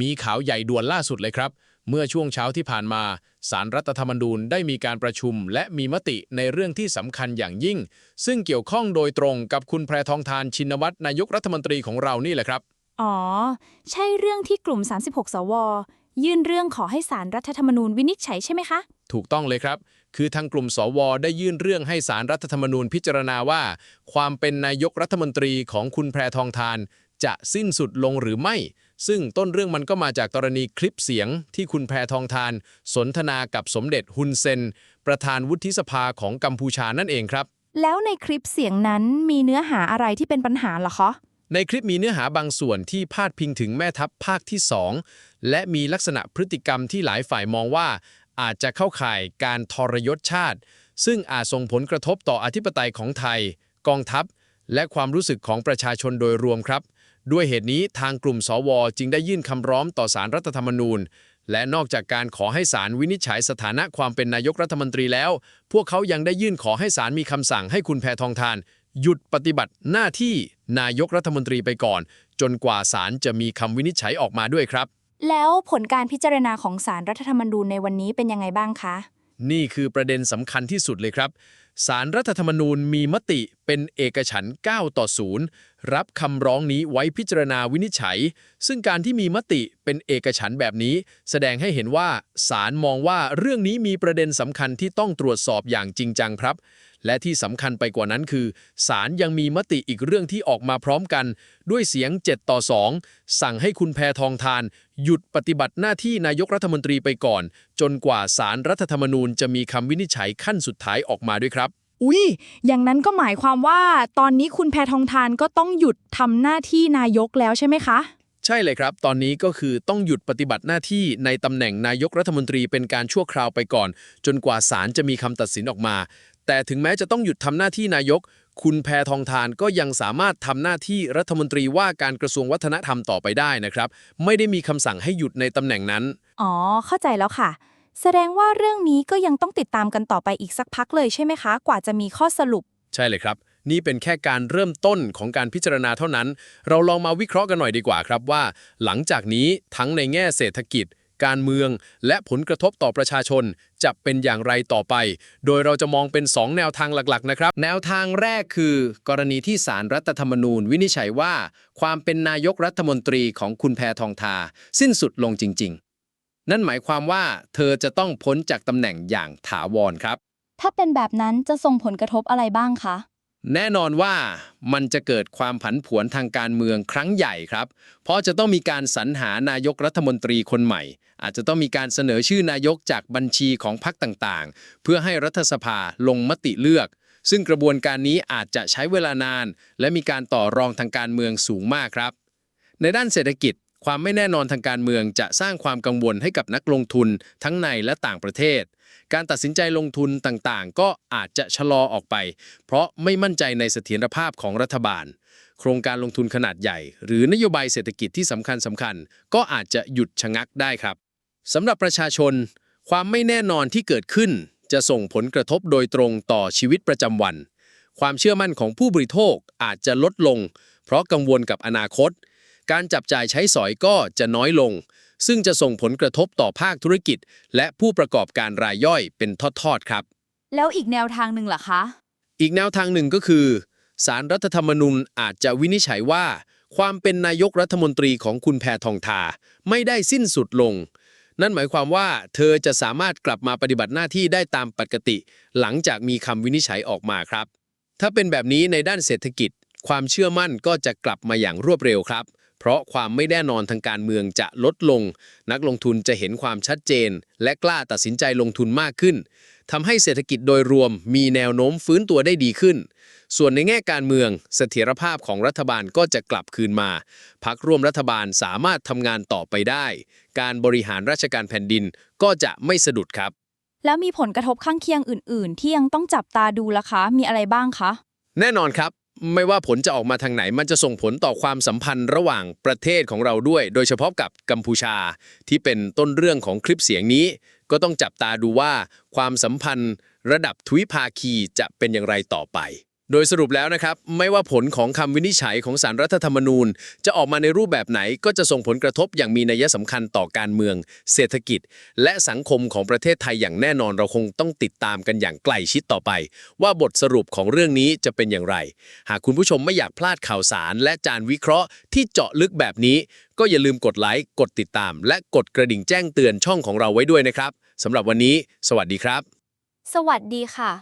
มีข่าวใหญ่ด่วนล่าสุดเลยครับ เมื่อช่วงเช้าที่ผ่านมาสารรัฐธรรมนูญได้มีการประชุมและมีมติในเรื่องที่สำคัญอย่างยิ่ง ซึ่งเกี่ยวข้องโดยตรงกับคุณแพรทองทานชินวัตรนายกรัฐมนตรีของเรานี่แหละครับ อ๋อ ใช่เรื่องที่กลุ่ม 36 สว ยื่นเรื่องขอให้สารรัฐธรรมนูญวินิจฉัยใช่ไหมคะ ถูกต้องเลยครับ คือทางกลุ่มสว ได้ยื่นเรื่องให้สารรัฐธรรมนูญพิจารณาว่า ความเป็นนายกรัฐมนตรีของคุณแพรทองทาน จะสิ้นสุดลงหรือไม่ ซึ่งต้นเรื่องมันก็มาจากกรณีคลิปเสียงที่คุณแพรทองทาน สนทนากับสมเด็จฮุนเซน ประธานวุฒิสภาของกัมพูชานั่นเองครับ แล้วในคลิปเสียงนั้นมีเนื้อหาอะไรที่เป็นปัญหาเหรอคะ ในคลิปมีเนื้อหาบางส่วนที่พาดพิงถึงแม่ทัพภาคที่ 2 และมีลักษณะพฤติกรรมที่หลายฝ่ายมองว่า อาจจะเข้าข่ายการทรยศชาติ ซึ่งอาจส่งผลกระทบต่ออธิปไตยของไทย กองทัพ และความรู้สึกของประชาชนโดยรวมครับ ด้วยเหตุนี้ทางกลุ่มสวจึงได้ยื่นคำร้องต่อสารรัฐธรรมนูญ และนอกจากการขอให้ศาลวินิจฉัยสถานะความเป็นนายกรัฐมนตรีแล้ว พวกเขายังได้ยื่นขอให้ศาลมีคำสั่งให้คุณแพทองทาน หยุดปฏิบัติหน้าที่นายกรัฐมนตรีไปก่อน จนกว่าศาลจะมีคำวินิจฉัยออกมาด้วยครับ แล้วผลการพิจารณาของสารรัฐธรรมนูญในวันนี้เป็นยังไงบ้างคะ นี่คือประเด็นสำคัญที่สุดเลยครับสารรัฐธรรมนูญมีมติเป็นเอกฉันท์9ต่อ 0 รับคำร้องนี้ไว้พิจารณาวินิจฉัย ซึ่งการที่มีมติเป็นเอกฉันท์แบบนี้ แสดงให้เห็นว่าศาลมองว่าเรื่องนี้มีประเด็นสำคัญที่ต้องตรวจสอบอย่างจริงจังครับ และที่สำคัญไปกว่านั้นคือศาลยังมีมติอีกเรื่องที่ออกมาพร้อมกัน ด้วยเสียง 7 ต่อ 2 สั่งให้คุณแพทองทาน หยุดปฏิบัติหน้าที่นายกรัฐมนตรีไปก่อน จนกว่าสารรัฐธรรมนูญจะมีคำวินิจฉัยขั้นสุดท้ายออกมาด้วยครับ อุ๊ย อย่างนั้นก็หมายความว่าตอนนี้คุณแพทองทานก็ต้องหยุดทำหน้าที่นายกแล้วใช่ไหมคะ ใช่เลยครับ ตอนนี้ก็คือต้องหยุดปฏิบัติหน้าที่ในตำแหน่งนายกรัฐมนตรีเป็นการชั่วคราวไปก่อน จนกว่าศาลจะมีคำตัดสินออกมา แต่ถึงแม้จะต้องหยุดทำหน้าที่นายก คุณแพทองทานก็ยังสามารถทำหน้าที่รัฐมนตรีว่าการกระทรวงวัฒนธรรมต่อไปได้นะครับ ไม่ได้มีคำสั่งให้หยุดในตำแหน่งนั้น อ๋อ เข้าใจแล้วค่ะ แสดงว่าเรื่องนี้ก็ยังต้องติดตามกันต่อไปอีกสักพักเลยใช่ไหมคะ กว่าจะมีข้อสรุป ใช่เลยครับ นี่เป็นแค่การเริ่มต้นของการพิจารณาเท่านั้น เราลองมาวิเคราะห์กันหน่อยดีกว่าครับว่า หลังจากนี้ทั้งในแง่เศรษฐกิจ การเมือง และผลกระทบต่อประชาชน จะเป็นอย่างไรต่อไป โดยเราจะมองเป็น 2 แนวทางหลักๆนะครับ แนวทางแรกคือ กรณีที่สารรัฐธรรมนูญ วินิจฉัยว่า ความเป็นนายกรัฐมนตรีของคุณแพทองทา สิ้นสุดลงจริง ๆ นั่นหมายความว่าเธอจะต้องพ้นจากตำแหน่งอย่างถาวรครับ ถ้าเป็นแบบนั้นจะส่งผลกระทบอะไรบ้างคะ แน่นอนว่ามันจะเกิดความผันผวนทางการเมืองครั้งใหญ่ครับ เพราะจะต้องมีการสรรหานายกรัฐมนตรีคนใหม่ อาจจะต้องมีการเสนอชื่อนายกจากบัญชีของพรรคต่างๆ เพื่อให้รัฐสภาลงมติเลือก ซึ่งกระบวนการนี้อาจจะใช้เวลานาน และมีการต่อรองทางการเมืองสูงมากครับ ในด้านเศรษฐกิจ ความไม่แน่นอนทางการเมืองจะสร้างความกังวลให้กับนักลงทุนทั้งในและต่างประเทศ การตัดสินใจลงทุนต่างๆ ก็อาจจะชะลอออกไป เพราะไม่มั่นใจในเสถียรภาพของรัฐบาล โครงการลงทุนขนาดใหญ่ หรือนโยบายเศรษฐกิจที่สำคัญสำคัญๆก็อาจจะหยุดชะงักได้ครับสำหรับประชาชน ความไม่แน่นอนที่เกิดขึ้น จะส่งผลกระทบโดยตรงต่อชีวิตประจำวัน ความเชื่อมั่นของผู้บริโภคอาจจะลดลง เพราะกังวลกับอนาคต การจับจ่ายใช้สอยก็จะน้อยลง ซึ่งจะส่งผลกระทบต่อภาคธุรกิจ และผู้ประกอบการรายย่อยเป็นทอดๆครับ แล้วอีกแนวทางหนึ่งล่ะคะ อีกแนวทางหนึ่งก็คือสารรัฐธรรมนูญอาจจะวินิจฉัยว่า ความเป็นนายกรัฐมนตรีของคุณแพทองทาไม่ได้สิ้นสุดลง นั่นหมายความว่า เธอจะสามารถกลับมาปฏิบัติหน้าที่ได้ตามปกติ หลังจากมีคำวินิจฉัยออกมาครับ ถ้าเป็นแบบนี้ในด้านเศรษฐกิจ ความเชื่อมั่นก็จะกลับมาอย่างรวดเร็วครับ เพราะความไม่แน่นอนทางการเมืองจะลดลง นักลงทุนจะเห็นความชัดเจน และกล้าตัดสินใจลงทุนมากขึ้นทำให้เศรษฐกิจโดยรวมมีแนวโน้มฟื้นตัวได้ดีขึ้น ส่วนในแง่การเมืองเสถียรภาพของรัฐบาลก็จะกลับคืนมา พักร่วมรัฐบาลสามารถทำงานต่อไปได้ การบริหารราชการแผ่นดินก็จะไม่สะดุดครับ แล้วมีผลกระทบข้างเคียงอื่น ๆ ที่ยังต้องจับตาดูล่ะคะ มีอะไรบ้างคะ แน่นอนครับ ไม่ว่าผลจะออกมาทางไหน มันจะส่งผลต่อความสัมพันธ์ระหว่างประเทศของเราด้วย โดยเฉพาะกับกัมพูชา ที่เป็นต้นเรื่องของคลิปเสียงนี้ ก็ต้องจับตาดูว่า ความสัมพันธ์ระดับทวิภาคีจะเป็นอย่างไรต่อไป โดยสรุปแล้วนะครับ ไม่ว่าผลของคำวินิจฉัยของสารรัฐธรรมนูญ จะออกมาในรูปแบบไหนก็จะส่งผลกระทบอย่างมีนัยสำคัญต่อการเมือง เศรษฐกิจ และสังคมของประเทศไทยอย่างแน่นอนเราคงต้องติดตามกันอย่างใกล้ชิดต่อไป ว่าบทสรุปของเรื่องนี้จะเป็นอย่างไร หากคุณผู้ชมไม่อยากพลาดข่าวสาร และจานวิเคราะห์ที่เจาะลึกแบบนี้ ก็อย่าลืมกดไลค์กดติดตาม และกดกระดิ่งแจ้งเตือนช่องของเราไว้ด้วยนะครับสำหรับวันนี้ สวัสดีครับ สวัสดีค่ะ